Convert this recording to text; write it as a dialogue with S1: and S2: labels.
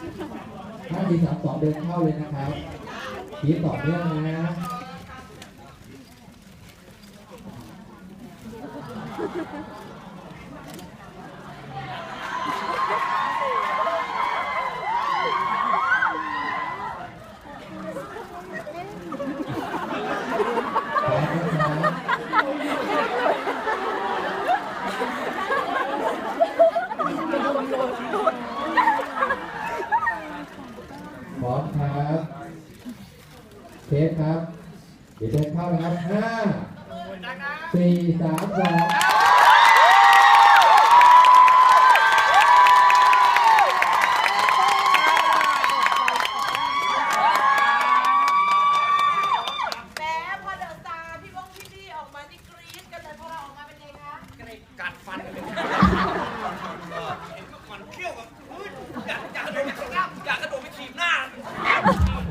S1: ห้าสี่สามสองเดินเข้าเลยนะครับทีต่อเนื่องนะ หมอนครับเทสครับ เดี๋ยวเดินเข้านะครับห้าสี่สามสอง
S2: แม้พอเดอะตาพี่วงพี่ดีออกมานี่กรี๊ดกันเลยพอเราออกมาเป็นไงคะ กัดฟันกันเลยเห็นก็มันเที่ยวกับน